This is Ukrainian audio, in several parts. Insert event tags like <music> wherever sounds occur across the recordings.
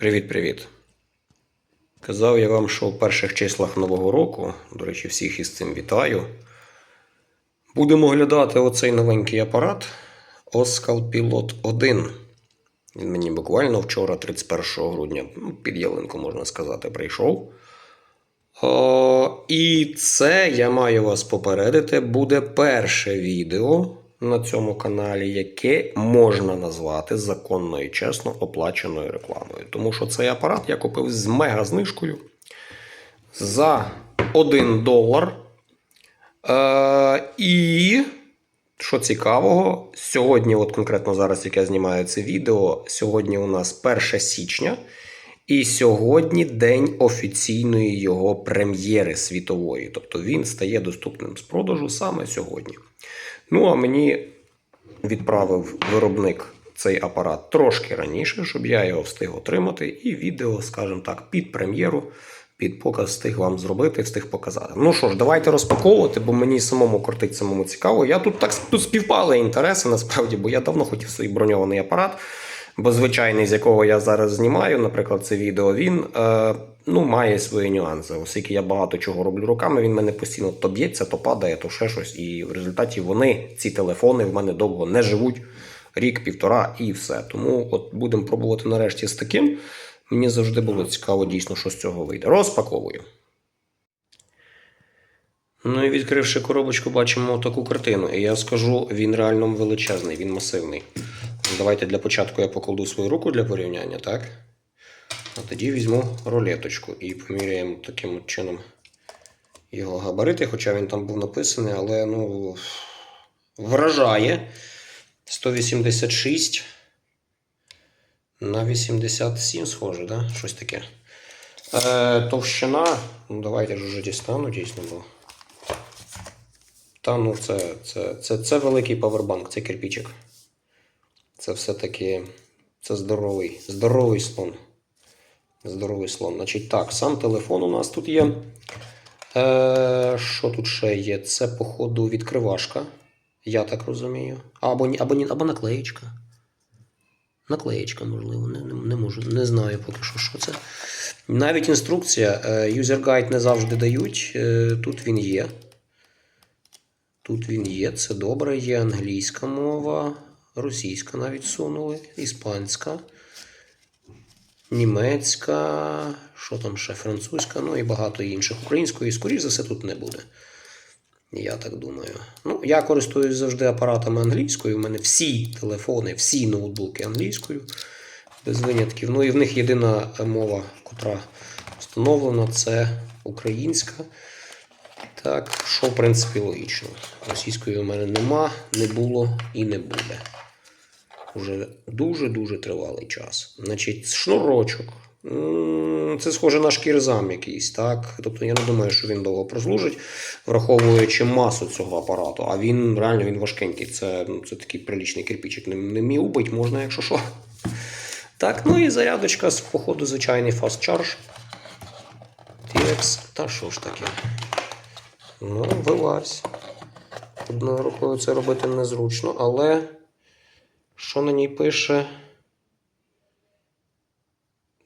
Привіт-привіт. Казав я вам, що в перших числах Нового року, до речі, всіх із цим вітаю. Будемо оглядати оцей новенький апарат Oskal Pilot 1. Він мені буквально вчора, 31 грудня, ну, під ялинку, можна сказати, прийшов. О, і це, я маю вас попередити, буде перше відео на цьому каналі, яке можна назвати законно і чесно оплаченою рекламою. Тому що цей апарат я купив з мега знижкою за 1 долар. Е, і що цікавого, сьогодні, от конкретно зараз, як я знімаю це відео, сьогодні у нас 1 січня. І сьогодні день офіційної його прем'єри світової. Тобто він стає доступним з продажу саме сьогодні. Ну, а мені відправив виробник цей апарат трошки раніше, щоб я його встиг отримати, і відео, скажімо так, під прем'єру, під показ встиг вам зробити, встиг показати. Ну що ж, давайте розпаковувати, бо мені самому кортить самому цікаво. Я тут так тут співпали інтереси насправді, бо я давно хотів свій броньований апарат. Бо звичайний, з якого я зараз знімаю, наприклад, це відео, він е, ну, має свої нюанси. Оскільки я багато чого роблю руками, він мене постійно то б'ється, то падає, то ще щось. І в результаті вони, ці телефони, в мене довго не живуть рік, півтора і все. Тому от будемо пробувати нарешті з таким. Мені завжди було цікаво дійсно, що з цього вийде. Розпаковую. Ну і відкривши коробочку, бачимо таку картину. І я скажу, він реально величезний, він масивний. Давайте для початку я покладу свою руку для порівняння, так? А тоді візьму рулеточку і поміряємо таким чином його габарити, хоча він там був написаний, але ну, вражає 186 на 87, схоже, да? Щось таке. Е, товщина, ну давайте ж вже дістану, дійсно, бо. Та ну це, це, це, це великий павербанк, це кирпичик. Це все-таки це здоровий, здоровий слон. Здоровий слон. Значить, так, сам телефон у нас тут є. Е, що тут ще є? Це, походу, відкривашка. Я так розумію. Або, або, або наклеєчка. Наклеєчка, можливо, не, не, не можу, не знаю поки що, що це. Навіть інструкція, е, guide не завжди дають. Е, Тут він є. Тут він є, це добре. Є англійська мова, російська навіть сунули, іспанська, німецька, що там ще французька, ну і багато інших. Української, скоріш за все, тут не буде. Я так думаю. Ну, я користуюсь завжди апаратами англійською. У мене всі телефони, всі ноутбуки англійською, без винятків. Ну і в них єдина мова, котра встановлена, це українська. Так, що в принципі логічно. Російської у мене нема, не було і не буде. Уже дуже-дуже тривалий час. Значить, шнурочок. Це схоже на шкірзам якийсь, так? Тобто я не думаю, що він довго прослужить, враховуючи масу цього апарату. А він реально він важкенький. Це, ну, це такий прилічний кирпичик. Не, не міг убить, можна, якщо що. Так, ну і зарядочка з походу звичайний fast charge. TX. Та що ж таке? Ну, вилазь. Одною рукою це робити незручно, але що на ній пише?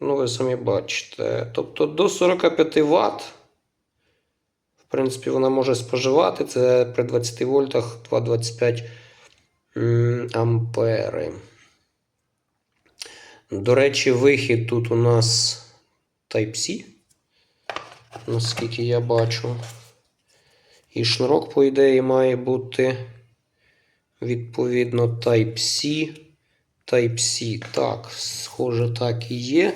Ну, ви самі бачите. Тобто до 45 Вт. В принципі, вона може споживати. Це при 20 вольтах 2,25 м, ампери. До речі, вихід тут у нас Type-C, наскільки я бачу. І шнурок, по ідеї, має бути відповідно Type-C. Type-C. Так, схоже, так і є.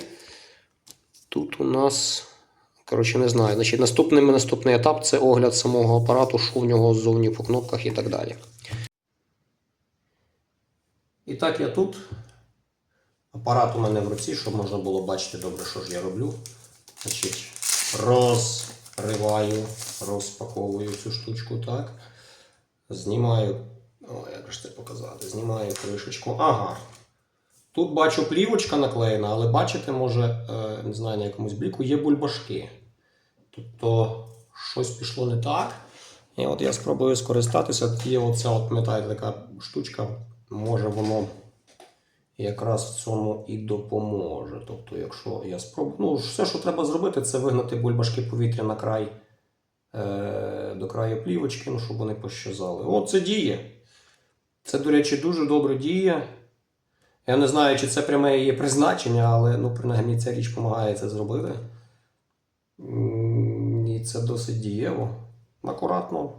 Тут у нас. Коротше, не знаю. Значить, наступний, наступний етап це огляд самого апарату, що в нього ззовні по кнопках і так далі. І так, я тут. Апарат у мене в руці, щоб можна було бачити добре, що ж я роблю. Значить, розриваю, розпаковую цю штучку, так. Знімаю. О, як ж це показати? Знімаю кришечку. Ага. Тут бачу плівочка наклеєна, але бачите, може, е, не знаю, на якомусь бліку є бульбашки. Тобто щось пішло не так. І от я спробую скористатися. Є оця от металь така штучка. Може воно якраз в цьому і допоможе. Тобто, якщо я спробую. Ну, все, що треба зробити, це вигнати бульбашки повітря на край е, до краю плівочки, ну, щоб вони пощазали. О, це діє. Це, до речі, дуже добре діє. Я не знаю, чи це пряме її призначення, але ну, принаймні ця річ допомагає це зробити. І це досить дієво. Акуратно.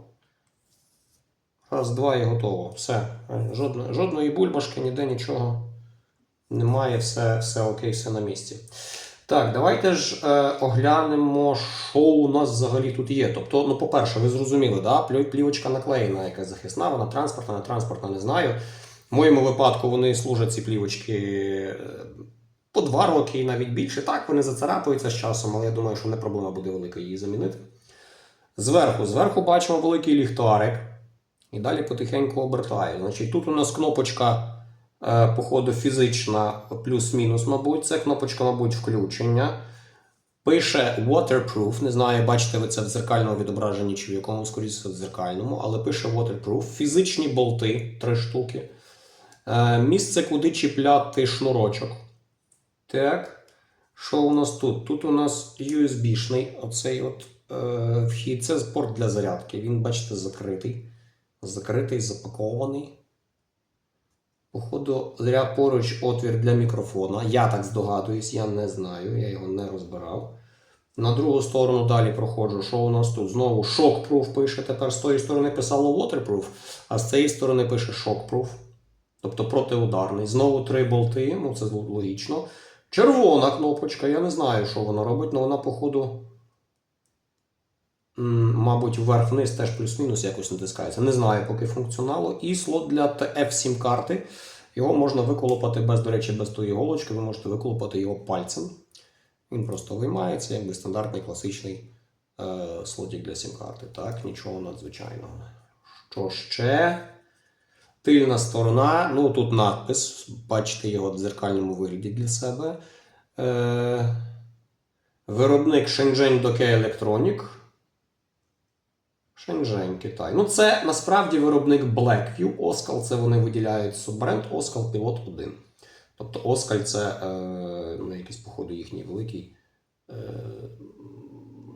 Раз, два і готово. Все. Жодної, жодної бульбашки, ніде нічого немає, все, все окей, все на місці. Так, давайте ж е, оглянемо, що у нас взагалі тут є. Тобто, ну, по-перше, ви зрозуміли, да? плівочка наклеєна, якась захисна, вона транспортна, не транспортна, не знаю. В моєму випадку вони служать ці плівочки е, по два роки і навіть більше. Так, вони зацарапуються з часом, але я думаю, що не проблема буде велика її замінити. Зверху, зверху бачимо великий ліхтарик. І далі потихеньку обертаю. Значить, тут у нас кнопочка, походу, фізична, плюс-мінус, мабуть. Це кнопочка, мабуть, включення. Пише waterproof. Не знаю, бачите ви це в дзеркальному відображенні чи в якому, скоріше, в дзеркальному, але пише waterproof. Фізичні болти, три штуки. Е, місце, куди чіпляти шнурочок. Так. Що у нас тут? Тут у нас USB-шний оцей от е, вхід. Це порт для зарядки. Він, бачите, закритий. Закритий, запакований. Походу, зря поруч отвір для мікрофона. Я так здогадуюсь, я не знаю, я його не розбирав. На другу сторону далі проходжу. Що у нас тут? Знову shockproof пише. Тепер з тої сторони писало waterproof, а з цієї сторони пише shockproof. Тобто протиударний. Знову три болти, ну це логічно. Червона кнопочка, я не знаю, що вона робить, але вона, походу, мабуть, вверх-вниз теж плюс-мінус якось натискається. Не знаю поки функціоналу. І слот для TF-SIM карти. Його можна виколопати без, до речі, без тої голочки, ви можете виколопати його пальцем. Він просто виймається, якби стандартний класичний е, слотик для сім-карти. Так, нічого надзвичайного. Що ще? Тильна сторона, ну тут надпис, бачите його в дзеркальному вигляді для себе. Е, виробник Shenzhen Doke Electronic. Shenzhen, Китай. Ну, це насправді виробник Blackview. Оскал це вони виділяють суббренд Оскал Pivot 1. Тобто Оскаль це е, ну, якийсь, походу, їхній великий е,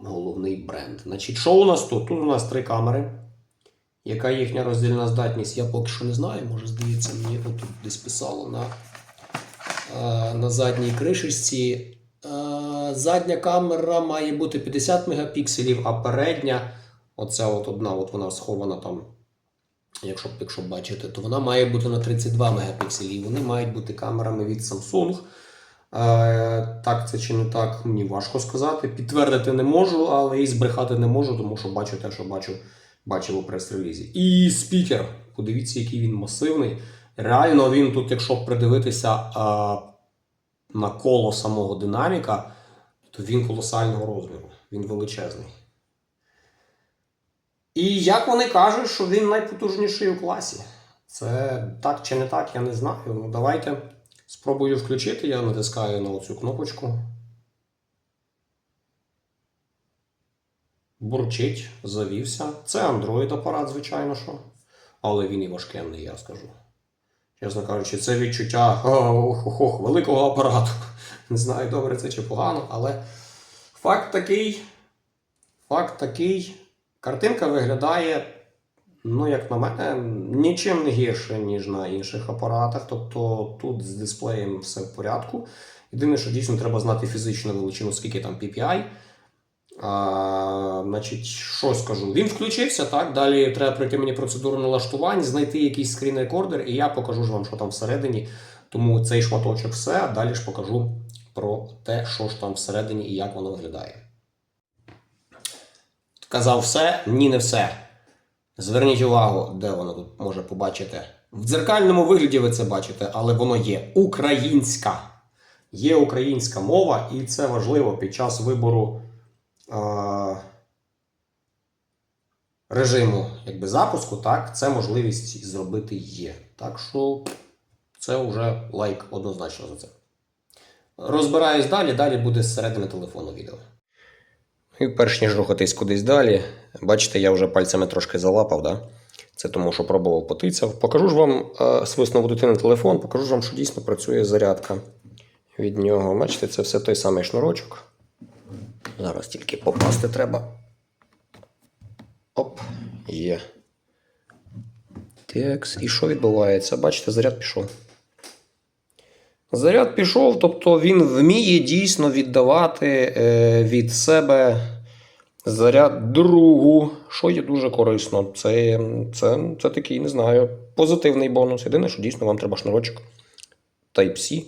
головний бренд. Значить, що у нас тут? Тут у нас три камери. Яка їхня роздільна здатність, я поки що не знаю. Може, здається, мені отут десь писало на, е, на задній кришечці. Е, Задня камера має бути 50 мегапікселів, а передня, оця от одна, от вона схована там. Якщо, якщо бачите, то вона має бути на 32 мегапікселі. Вони мають бути камерами від Samsung. Е, так це чи не так, мені важко сказати. Підтвердити не можу, але і збрехати не можу, тому що бачу те, що бачу, бачив у прес-релізі. І спікер. Подивіться, який він масивний. Реально, він тут, якщо придивитися е, на коло самого динаміка, то він колосального розміру. Він величезний. І як вони кажуть, що він найпотужніший у класі. Це так чи не так, я не знаю. Ну, давайте спробую включити. Я натискаю на оцю кнопочку. Бурчить, завівся. Це Android апарат, звичайно що. Але він і важкенний, я скажу. Чесно кажучи, це відчуття ох, ох, ох, великого апарату. Не знаю, добре це чи погано, але факт такий. Факт такий. Картинка виглядає, ну, як на мене, нічим не гірше, ніж на інших апаратах. Тобто тут з дисплеєм все в порядку. Єдине, що дійсно треба знати фізичну величину, скільки там PPI. А, значить, що скажу? Він включився, так. Далі треба пройти мені процедуру налаштувань, знайти якийсь скрін-рекордер, і я покажу ж вам, що там всередині. Тому цей шматочок все, а далі ж покажу про те, що ж там всередині і як воно виглядає. Казав все, ні, не все. Зверніть увагу, де воно тут може побачити. В дзеркальному вигляді ви це бачите, але воно є українська. Є українська мова, і це важливо під час вибору е- режиму якби, запуску. Так, це можливість зробити є. Так що це вже лайк однозначно за це. Розбираюсь далі, далі буде зсередини телефону відео. І перш ніж рухатись кудись далі, бачите, я вже пальцями трошки залапав, да? Це тому, що пробував потицяв. Покажу ж вам е, свиснову дитини телефон, покажу ж вам, що дійсно працює зарядка від нього. Бачите, це все той самий шнурочок. Зараз тільки попасти треба. Оп, є. Текс. І що відбувається? Бачите, заряд пішов. Заряд пішов, тобто він вміє дійсно віддавати е, від себе заряд другу, що є дуже корисно. Це, це, це такий, не знаю, позитивний бонус. Єдине, що дійсно вам треба шнурочок Type-C,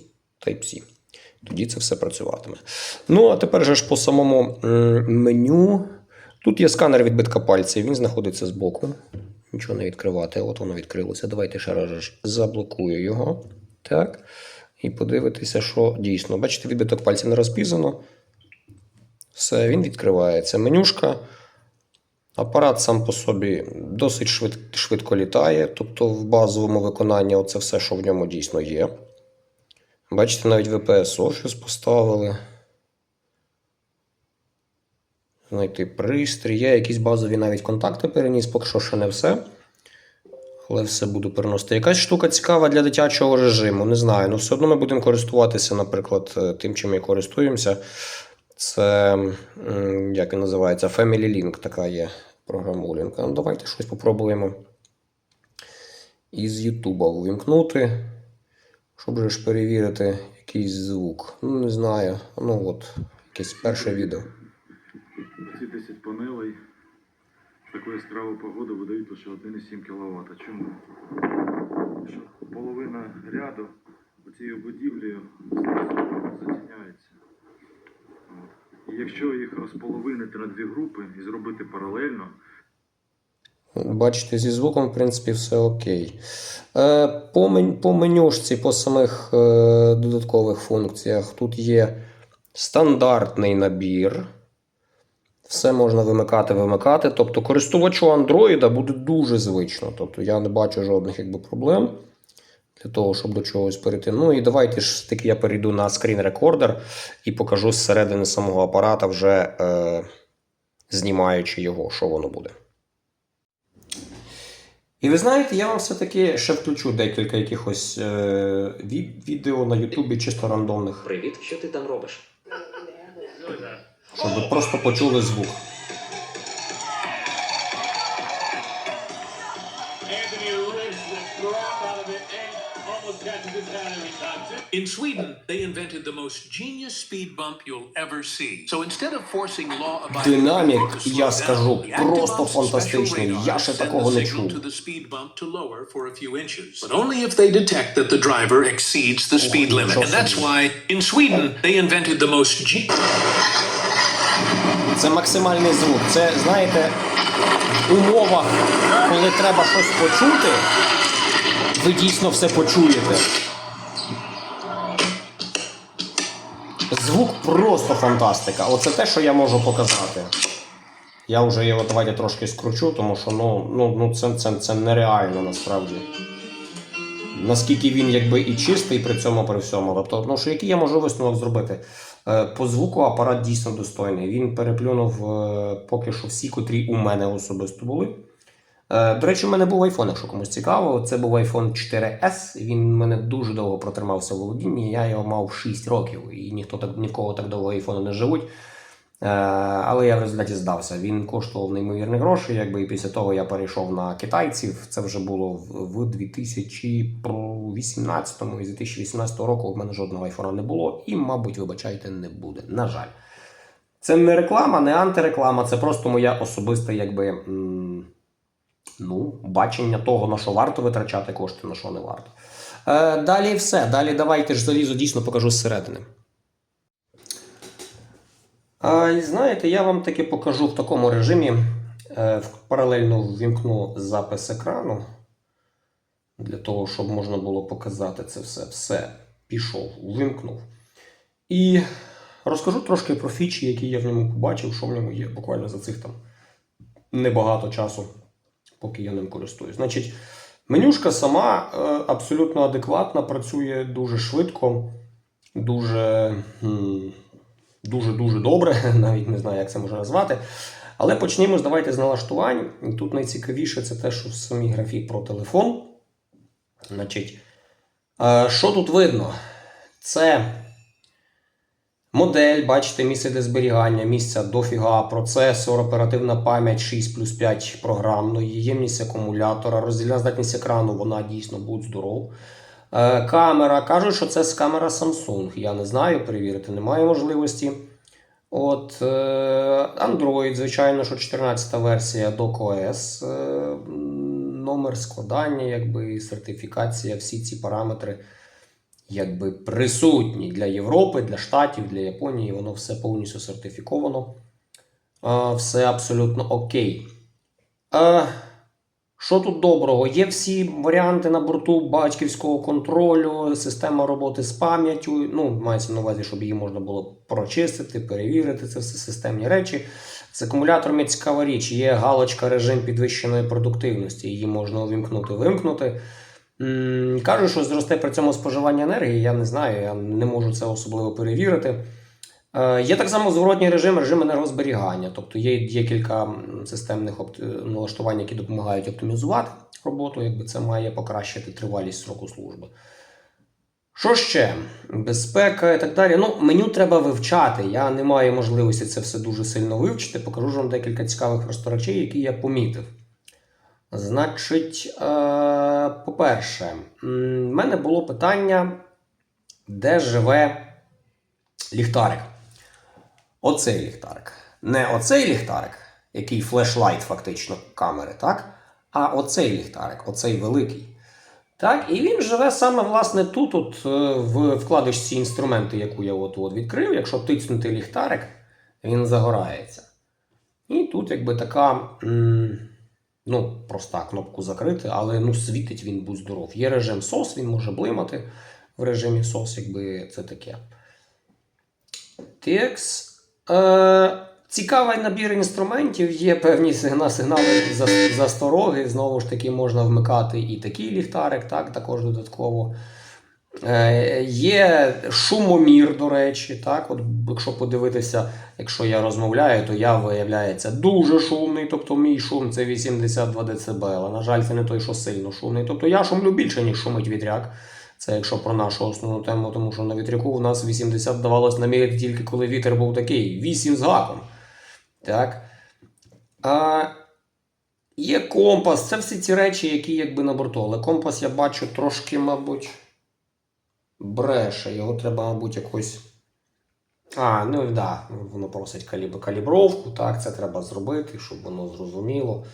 Type-C. Тоді це все працюватиме. Ну, а тепер же ж по самому меню. Тут є сканер відбитка пальців, він знаходиться збоку. Нічого не відкривати. От воно відкрилося. Давайте ще раз заблокую його. Так. І подивитися, що дійсно. Бачите, відбиток пальців не розпізано. Все, він відкривається. Менюшка. Апарат сам по собі досить швид, швидко літає, тобто в базовому виконанні це все, що в ньому дійсно є. Бачите, навіть VPS Office поставили. Знайти пристрій. Є якісь базові навіть контакти переніс, поки що ще не все. Але все буду переносити. Якась штука цікава для дитячого режиму. Не знаю. Ну, все одно ми будемо користуватися, наприклад, е, тим, чим ми користуємося. Це, як він називається, Family Link така є програмулінка. Ну, давайте щось попробуємо із Ютуба увімкнути, щоб же ж перевірити якийсь звук. Ну, не знаю. Ну от, якесь перше відео. Ці 10 панелей таку яскраву погоду видають лише 1,7 кВт. Чому? Що половина ряду цією будівлею затіняється. І якщо їх розполовинити на дві групи і зробити паралельно, Бачите, зі звуком, в принципі, все окей. Е, По, по менюшці, по самих е, додаткових функціях, тут є стандартний набір. Все можна вимикати, вимикати. Тобто користувачу Android буде дуже звично. Тобто я не бачу жодних якби, проблем для того, щоб до чогось перейти. Ну і давайте ж таки я перейду на скрін рекордер і покажу зсередини самого апарата, вже е, знімаючи його, що воно буде. І ви знаєте, я вам все-таки ще включу декілька якихось е, ві- відео на Ютубі чисто рандомних, Привіт, що ти там робиш? Щоб ви просто почули звук. In Sweden, they invented the most genius speed bump you'll ever see. So instead of forcing Динамік, people to slow я скажу, просто фантастичний. Я ще такого не чув. to the speed bump to lower for a few inches. But only if they detect that the driver exceeds the speed limit. And that's why in Sweden, they invented the most ge- Це максимальний звук. Це, знаєте, в умовах, коли треба щось почути, ви дійсно все почуєте. Звук просто фантастика. Оце те, що я можу показати. Я вже його давайте трошки скручу, тому що ну, ну, ну це, це, це нереально насправді. Наскільки він якби і чистий при цьому при всьому. Тобто, ну що який я можу висновок зробити? Е, По звуку апарат дійсно достойний. Він переплюнув е, поки що всі, котрі у мене особисто були. Е, До речі, у мене був iPhone, якщо комусь цікаво. Це був iPhone 4S. Він мене дуже довго протримався в володінні. Я його мав 6 років, і ніхто так ні в кого так довго iPhone не живуть. Е, Але я в результаті здався. Він коштував неймовірні гроші. Якби і після того я перейшов на китайців. Це вже було в в 2018 і з 2018 року в мене жодного айфона не було, і, мабуть, вибачайте, не буде. На жаль. Це не реклама, не антиреклама, це просто моя особиста, якби. Ну, бачення того, на що варто витрачати кошти, на що не варто. Е, далі все. Далі давайте ж залізо дійсно покажу зсередини. А, і знаєте, я вам таки покажу в такому режимі. Е, паралельно ввімкну запис екрану. Для того, щоб можна було показати це все. Все, пішов, вимкнув. І розкажу трошки про фічі, які я в ньому побачив, що в ньому є буквально за цих там небагато часу, поки я ним користуюсь. Значить, менюшка сама е, абсолютно адекватна, працює дуже швидко, дуже. Дуже-дуже добре, <laughs> навіть не знаю, як це можна назвати. Але почнімо давайте з налаштувань. І тут найцікавіше це те, що в самій графі про телефон. Значить, е, що тут видно? Це модель, бачите, місце для зберігання, місця дофіга, процесор, оперативна пам'ять 6 плюс 5 програмної, ємність акумулятора, роздільна здатність екрану, вона дійсно будь здоров. Е, камера. Кажуть, що це камера Samsung. Я не знаю, перевірити немає можливості. От, е, Android, звичайно, що 14 версія DocOS, е, номер складання, якби, сертифікація, всі ці параметри якби, присутні для Європи, для Штатів, для Японії. Воно все повністю сертифіковано. Все абсолютно окей. Що тут доброго? Є всі варіанти на борту батьківського контролю, система роботи з пам'яттю. Ну, мається на увазі, щоб її можна було прочистити, перевірити. Це все системні речі. З акумулятором є цікава річ. Є галочка режим підвищеної продуктивності. Її можна увімкнути, вимкнути. Кажуть, що зросте при цьому споживання енергії. Я не знаю, я не можу це особливо перевірити. Е, Є так само зворотній режим, режим енергозберігання. Тобто є, є кілька системних опт- налаштувань, які допомагають оптимізувати роботу, якби це має покращити тривалість сроку служби. Що ще? Безпека і так далі. Ну, меню треба вивчати. Я не маю можливості це все дуже сильно вивчити. Покажу вам декілька цікавих просто речей, які я помітив. Значить, е, по-перше, в мене було питання, де живе ліхтарик. Оцей ліхтарик. Не оцей ліхтарик, який флешлайт фактично камери, так? А оцей ліхтарик, оцей великий. Так, і він живе саме власне тут, от, е, в вкладишці інструменти, яку я от, от відкрив. Якщо тиснути ліхтарик, він загорається. І тут якби така. Ну, проста кнопку закрити, але ну, світить він будь здоров. Є режим SOS, він може блимати в режимі SOS, якби це таке. TX. Е, цікавий набір інструментів, є певні сигна- сигнали за- застороги. Знову ж таки, можна вмикати і такий ліхтарик, так, також додатково. Е, є шумомір, до речі, так. От, якщо подивитися, якщо я розмовляю, то я виявляється дуже шумний. Тобто мій шум це 82 дБ. На жаль, це не той, що сильно шумний. Тобто я шумлю більше, ніж шумить вітряк. Це якщо про нашу основну тему, тому що на вітряку у нас 80 давалось наміряти тільки коли вітер був такий, 8 з гаком. Так. А, є компас, це всі ці речі, які якби на борту. Але компас я бачу трошки, мабуть, бреше. Його треба, мабуть, якось. А, ну да, воно просить каліб... калібровку, так, це треба зробити, щоб воно зрозуміло.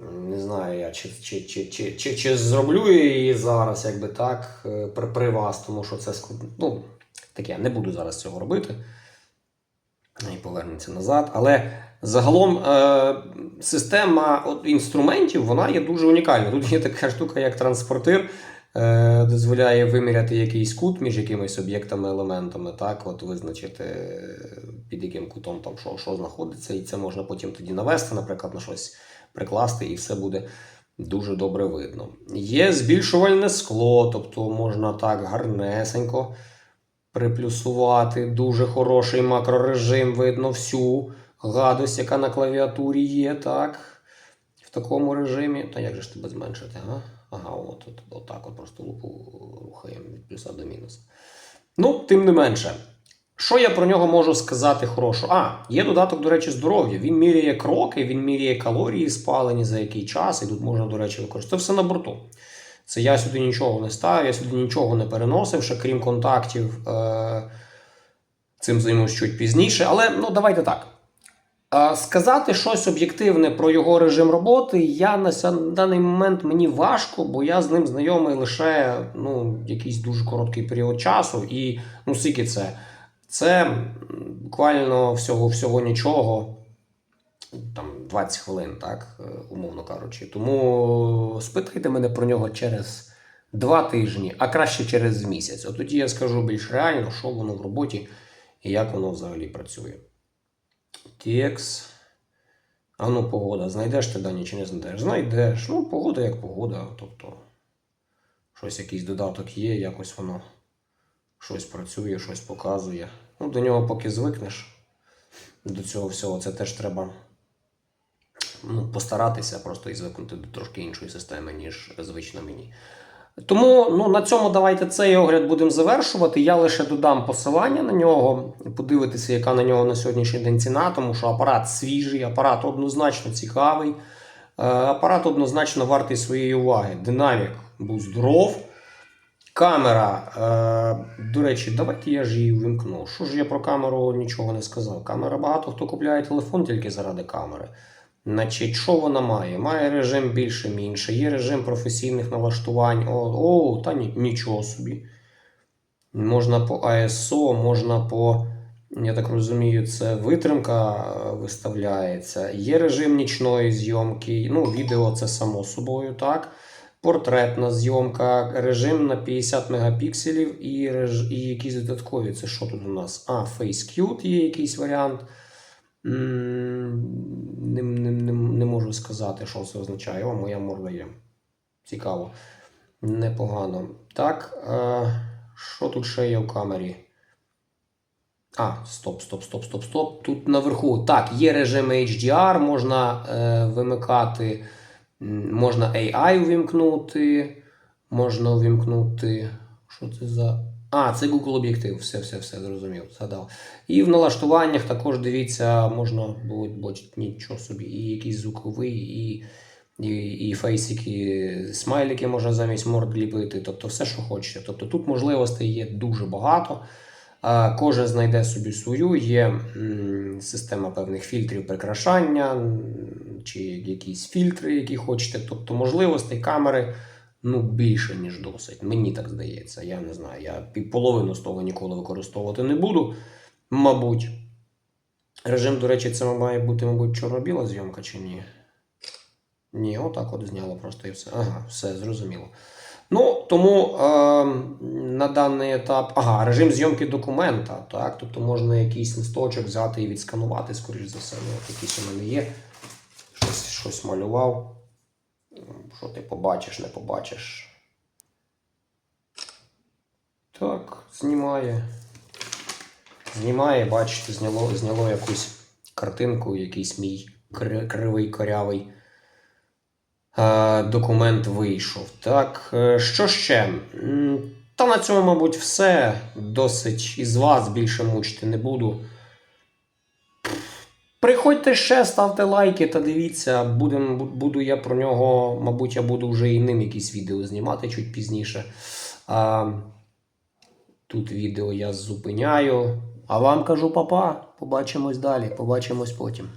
Не знаю я, чи, чи, чи, чи, чи, чи зроблю я її зараз, якби так, е, при, при вас, тому що це склад- ну, таке, не буду зараз цього робити. І повернеться назад. Але загалом е, система інструментів вона є дуже унікальна. Тут є така штука, як транспортир, е, дозволяє виміряти якийсь кут між якимись об'єктами, елементами, так, от визначити під яким кутом там що, що знаходиться, і це можна потім тоді навести, наприклад, на щось прикласти, і все буде дуже добре видно. Є збільшувальне скло, тобто можна так гарнесенько приплюсувати. Дуже хороший макрорежим, видно всю гадость, яка на клавіатурі є, так. В такому режимі. Та як же ж тебе зменшити? Ага, ага от, от, отак от просто лупу рухаємо від плюса до мінуса. Ну, тим не менше. Що я про нього можу сказати хорошого? А, є додаток, до речі, здоров'я. Він міряє кроки, він міряє калорії спалені за який час, і тут можна, до речі, використати. Це все на борту. Це я сюди нічого не ставив, я сюди нічого не переносив, ще крім контактів. Е- цим займусь чуть пізніше. Але ну, давайте так. Е, Сказати щось об'єктивне про його режим роботи я на даний момент мені важко, бо я з ним знайомий лише ну, якийсь дуже короткий період часу. І ну, скільки це? Це буквально всього, всього нічого. Там 20 хвилин, так, е, умовно кажучи. Тому спитайте мене про нього через два тижні, а краще через місяць. От тоді я скажу більш реально, що воно в роботі і як воно взагалі працює. TX. А ну, погода. Знайдеш ти дані чи не знайдеш? Знайдеш. Ну, погода як погода. Тобто, щось якийсь додаток є, якось воно щось працює, щось показує. Ну, до нього поки звикнеш. До цього всього це теж треба ну, постаратися просто і звикнути до трошки іншої системи, ніж звично мені. Тому ну, на цьому давайте цей огляд будемо завершувати. Я лише додам посилання на нього, подивитися, яка на нього на сьогоднішній день ціна, тому що апарат свіжий, апарат однозначно цікавий. Е, апарат однозначно вартий своєї уваги. Динамік був здоров. Камера, е, до речі, давайте я ж її вимкну. Що ж я про камеру нічого не сказав? Камера багато хто купляє телефон тільки заради камери. Значить, що вона має? Має режим більше менше, є режим професійних налаштувань. О, о та ні, нічого собі. Можна по ISO, можна по, я так розумію, це витримка е, виставляється. Є режим нічної зйомки. Ну, відео це само собою, так. Портретна зйомка, режим на 50 мегапікселів і, реж... і якісь додаткові. Це що тут у нас? А, FaceQt є якийсь варіант. Не, не, не, не можу сказати, що це означає. О, моя морда є. Цікаво. Непогано. Так, е, що тут ще є в камері? А, стоп, стоп, стоп, стоп, стоп. Тут наверху. Так, є режим HDR, можна е, вимикати, можна AI увімкнути, можна увімкнути. Що це за. А, це Google об'єктив. Все, все, все, зрозумів. Згадав. І в налаштуваннях також дивіться, можна було бачити нічого собі. І якийсь звуковий, і, і, і фейсики, смайлики можна замість морд ліпити. Тобто все, що хочете. Тобто тут можливостей є дуже багато. Кожен знайде собі свою, є система певних фільтрів прикрашання, чи якісь фільтри, які хочете. Тобто можливостей камери ну, більше, ніж досить. Мені так здається. Я не знаю. Я половину з того ніколи використовувати не буду, мабуть. Режим, до речі, це має бути, мабуть, чорно-біла зйомка чи ні? Ні, отак от зняло просто і все. Ага, все зрозуміло. Ну, тому е, на даний етап. Ага, режим зйомки документа. Так? Тобто можна якийсь листочок взяти і відсканувати, скоріш за все. Ну, от якийсь у мене є. Щось, малював. Що ти побачиш, не побачиш. Так, знімає. Знімає, бачите, зняло, зняло якусь картинку, якийсь мій кривий корявий е, документ вийшов. Так, е, що ще? Та на цьому, мабуть, все. Досить із вас більше мучити не буду. Приходьте ще, ставте лайки та дивіться. Будем, буду я про нього, мабуть, я буду вже і ним якісь відео знімати чуть пізніше. А, тут відео я зупиняю. А вам кажу папа. Побачимось далі, побачимось потім.